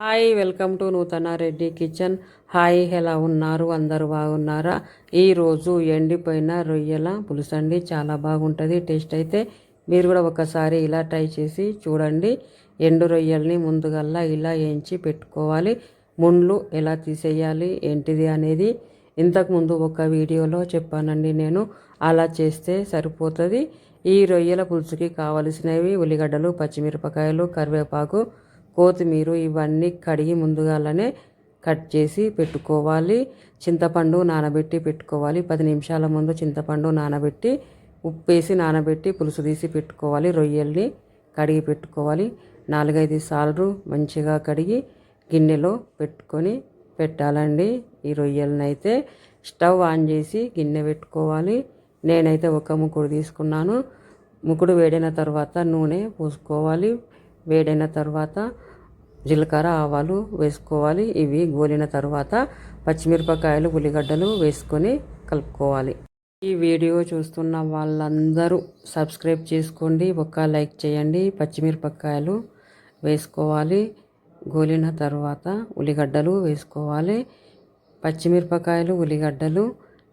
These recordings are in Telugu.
హాయ్ వెల్కమ్ టు నూతన రెడ్డి కిచెన్. హాయ్ ఎలా ఉన్నారు? అందరూ బాగున్నారా? ఈరోజు ఎండిపోయిన రొయ్యల పులుసు అండి. చాలా బాగుంటుంది. టేస్ట్ అయితే మీరు కూడా ఒకసారి ఇలా ట్రై చేసి చూడండి. ఎండు రొయ్యల్ని ముందుగల్లా ఇలా వేయించి పెట్టుకోవాలి. ముండ్లు ఎలా తీసేయాలి ఏంటిది అనేది ఇంతకుముందు ఒక వీడియోలో చెప్పానండి నేను. అలా చేస్తే సరిపోతుంది. ఈ రొయ్యల పులుసుకి కావలసినవి ఉల్లిగడ్డలు పచ్చిమిరపకాయలు కరివేపాకు కొత్తిమీర ఇవన్నీ కడిగి ముందుగానే కట్ చేసి పెట్టుకోవాలి. చింతపండు నానబెట్టి పెట్టుకోవాలి. పది నిమిషాల ముందు చింతపండు నానబెట్టి ఉప్పేసి నానబెట్టి పులుసు తీసి పెట్టుకోవాలి. రొయ్యల్ని కడిగి పెట్టుకోవాలి. నాలుగైదు సార్లు మంచిగా కడిగి గిన్నెలో పెట్టుకొని పెట్టాలండి ఈ రొయ్యలను అయితే స్టవ్ ఆన్ చేసి గిన్నె పెట్టుకోవాలి. నేనైతే ఒక ముకుడు తీసుకున్నాను. ముకుడు వేడిన తర్వాత నూనె పోసుకోవాలి. వేడైన తర్వాత జీలకర్ర ఆవాలు వేసుకోవాలి. ఇవి గోలిన తర్వాత పచ్చిమిరపకాయలు ఉల్లిగడ్డలు వేసుకొని కలుపుకోవాలి. ఈ వీడియో చూస్తున్న వాళ్ళందరూ సబ్స్క్రైబ్ చేసుకోండి. ఒక లైక్ చేయండి. పచ్చిమిరపకాయలు వేసుకోవాలి. గోలిన తర్వాత ఉల్లిగడ్డలు వేసుకోవాలి. పచ్చిమిరపకాయలు ఉల్లిగడ్డలు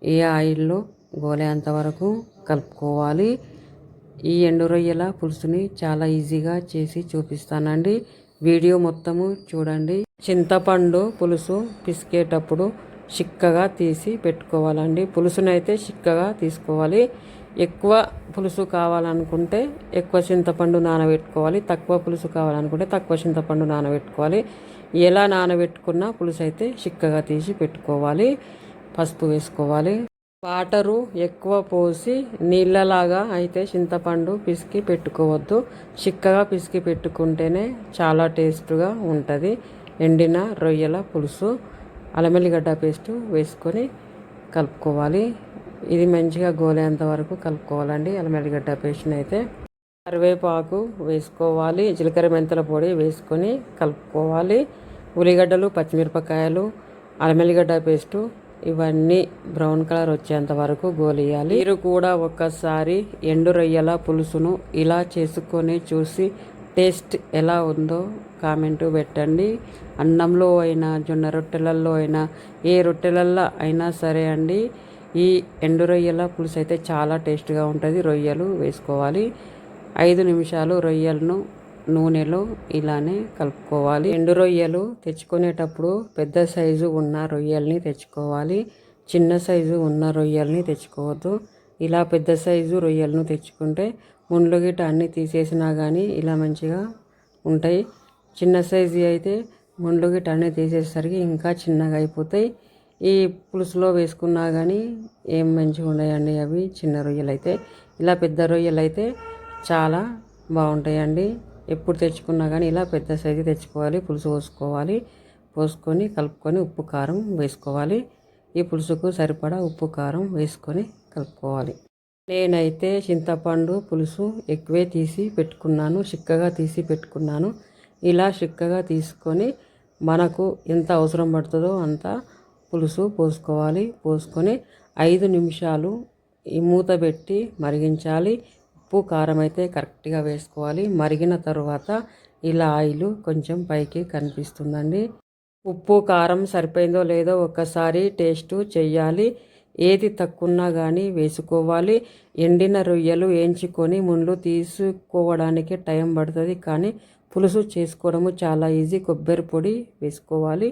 ఏ ఆయిల్లో గోలేంత వరకు కలుపుకోవాలి. ఈ ఎండు రొయ్యల పులుసుని చాలా ఈజీగా చేసి చూపిస్తానండి. వీడియో మొత్తము చూడండి. చింతపండు పులుసు పిసికేటప్పుడు చిక్కగా తీసి పెట్టుకోవాలండి. పులుసునైతే చిక్కగా తీసుకోవాలి. ఎక్కువ పులుసు కావాలనుకుంటే ఎక్కువ చింతపండు నానబెట్టుకోవాలి. తక్కువ పులుసు కావాలనుకుంటే తక్కువ చింతపండు నానబెట్టుకోవాలి. ఎలా నానబెట్టుకున్నా పులుసు అయితే చిక్కగా తీసి పెట్టుకోవాలి. పసుపు వేసుకోవాలి. వాటరు ఎక్కువ పోసి నీళ్ళలాగా అయితే చింతపండు పిసికి పెట్టుకోవద్దు. చిక్కగా పిసికి పెట్టుకుంటేనే చాలా టేస్ట్గా ఉంటుంది. ఎండిన రొయ్యల పులుసు అలమెల్లిగడ్డ పేస్ట్ వేసుకొని కలుపుకోవాలి. ఇది మంచిగా గోలేంత వరకు కలుపుకోవాలండి అలమెల్లిగడ్డ పేస్ట్ని అయితే కరివేపాకు వేసుకోవాలి. జీలకర్ర మెంతుల పొడి వేసుకొని కలుపుకోవాలి. ఉల్లిగడ్డలు పచ్చిమిరపకాయలు అలమెల్లిగడ్డ పేస్టు ఇవన్నీ బ్రౌన్ కలర్ వచ్చేంత వరకు గోలియాలి. మీరు కూడా ఒక్కసారి ఎండు రొయ్యల పులుసును ఇలా చేసుకొని చూసి టేస్ట్ ఎలా ఉందో కామెంటు పెట్టండి. అన్నంలో అయినా జొన్న రొట్టెలల్లో అయినా ఏ రొట్టెలల్లో అయినా సరే అండి ఈ ఎండు రొయ్యల పులుసు అయితే చాలా టేస్ట్గా ఉంటుంది రొయ్యలు వేసుకోవాలి. ఐదు నిమిషాలు రొయ్యలను నూనెలో ఇలానే కలుపుకోవాలి. ఎండు రొయ్యలు తెచ్చుకునేటప్పుడు పెద్ద సైజు ఉన్న రొయ్యల్ని తెచ్చుకోవాలి. చిన్న సైజు ఉన్న రొయ్యల్ని తెచ్చుకోవద్దు. ఇలా పెద్ద సైజు రొయ్యలను తెచ్చుకుంటే ముండ్లు గిట్ట అన్నీ తీసేసినా కానీ ఇలా మంచిగా ఉంటాయి. చిన్న సైజు అయితే ముండ్లు గిట్ట అన్నీ తీసేసరికి ఇంకా చిన్నగా అయిపోతాయి. ఈ పులుసులో వేసుకున్నా కానీ ఏం మంచిగా ఉన్నాయండి అవి చిన్న రొయ్యలు అయితే ఇలా పెద్ద రొయ్యలు అయితే చాలా బాగుంటాయండి. ఎప్పుడు తెచ్చుకున్నా కానీ ఇలా పెద్ద సైజు తెచ్చుకోవాలి. పులుసు పోసుకోవాలి. పోసుకొని కలుపుకొని ఉప్పు కారం వేసుకోవాలి. ఈ పులుసుకు సరిపడా ఉప్పు కారం వేసుకొని కలుపుకోవాలి. నేనైతే చింతపండు పులుసు ఎక్కువే తీసి పెట్టుకున్నాను. చిక్కగా తీసి పెట్టుకున్నాను. ఇలా చిక్కగా తీసుకొని మనకు ఎంత అవసరం పడుతుందో అంత పులుసు పోసుకోవాలి. పోసుకొని ఐదు నిమిషాలు ఈ మూత పెట్టి మరిగించాలి. ఉప్పు కారం అయితే కరెక్ట్గా వేసుకోవాలి. మరిగిన తర్వాత ఇలా ఆయిల్ కొంచెం పైకి కనిపిస్తుందండి. ఉప్పు కారం సరిపోయిందో లేదో ఒకసారి టేస్ట్ చేయాలి ఏది తక్కువన్నా కానీ వేసుకోవాలి. ఎండిన రొయ్యలు వేయించుకొని ముండ్లు తీసుకోవడానికి టైం పడుతుంది కానీ పులుసు చేసుకోవడము చాలా ఈజీ. కొబ్బరి పొడి వేసుకోవాలి.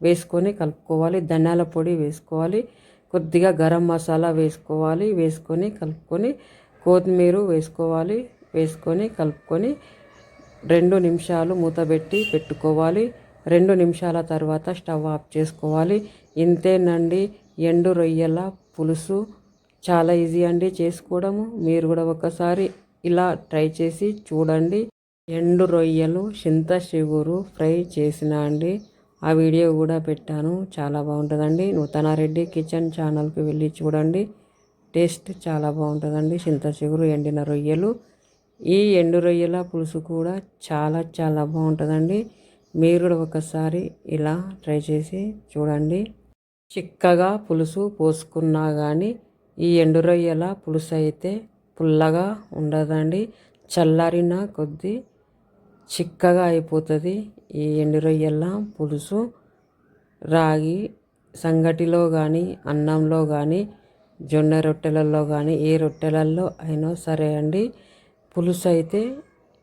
వేసుకొని కలుపుకోవాలి. ధనియాల పొడి వేసుకోవాలి. కొద్దిగా గరం మసాలా వేసుకోవాలి. వేసుకొని కలుపుకొని కొత్తిమీర వేసుకోవాలి. వేసుకొని కలుపుకొని రెండు నిమిషాలు మూతబెట్టి పెట్టుకోవాలి. రెండు నిమిషాల తర్వాత స్టవ్ ఆఫ్ చేసుకోవాలి. ఇంతేనండి. ఎండు రొయ్యల పులుసు చాలా ఈజీ అండి చేసుకోవడము. మీరు కూడా ఒకసారి ఇలా ట్రై చేసి చూడండి. ఎండు రొయ్యలు చింత చిగురు ఫ్రై చేసిన అండి. ఆ వీడియో కూడా పెట్టాను. చాలా బాగుంటుందండి. నూతనారెడ్డి కిచెన్ ఛానల్కి వెళ్ళి చూడండి. టేస్ట్ చాలా బాగుంటుందండి. చింత చిగురు ఎండిన రొయ్యలు. ఈ ఎండు రొయ్యల పులుసు కూడా చాలా చాలా బాగుంటుందండి. మీరు కూడా ఒకసారి ఇలా ట్రై చేసి చూడండి. చిక్కగా పులుసు పోసుకున్నా కానీ ఈ ఎండు రొయ్యల పులుసు అయితే పుల్లగా ఉండదండి. చల్లారిన కొద్దీ చిక్కగా అయిపోతుంది ఈ ఎండు రొయ్యల పులుసు. రాగి సంగటిలో కానీ అన్నంలో కానీ జొన్న రొట్టెలలో కానీ ఏ రొట్టెలలో అయినా సరే అండి పులుసు అయితే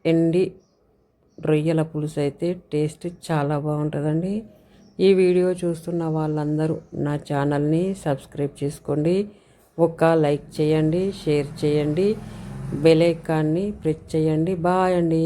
ఎండి రొయ్యల పులుసు అయితే టేస్ట్ చాలా బాగుంటుందండి. ఈ వీడియో చూస్తున్న వాళ్ళందరూ నా ఛానల్ని సబ్స్క్రైబ్ చేసుకోండి ఒక్క లైక్ చేయండి షేర్ చేయండి బెల్ ఐకాన్ని ప్రెస్ చేయండి. బాయ్ అండి.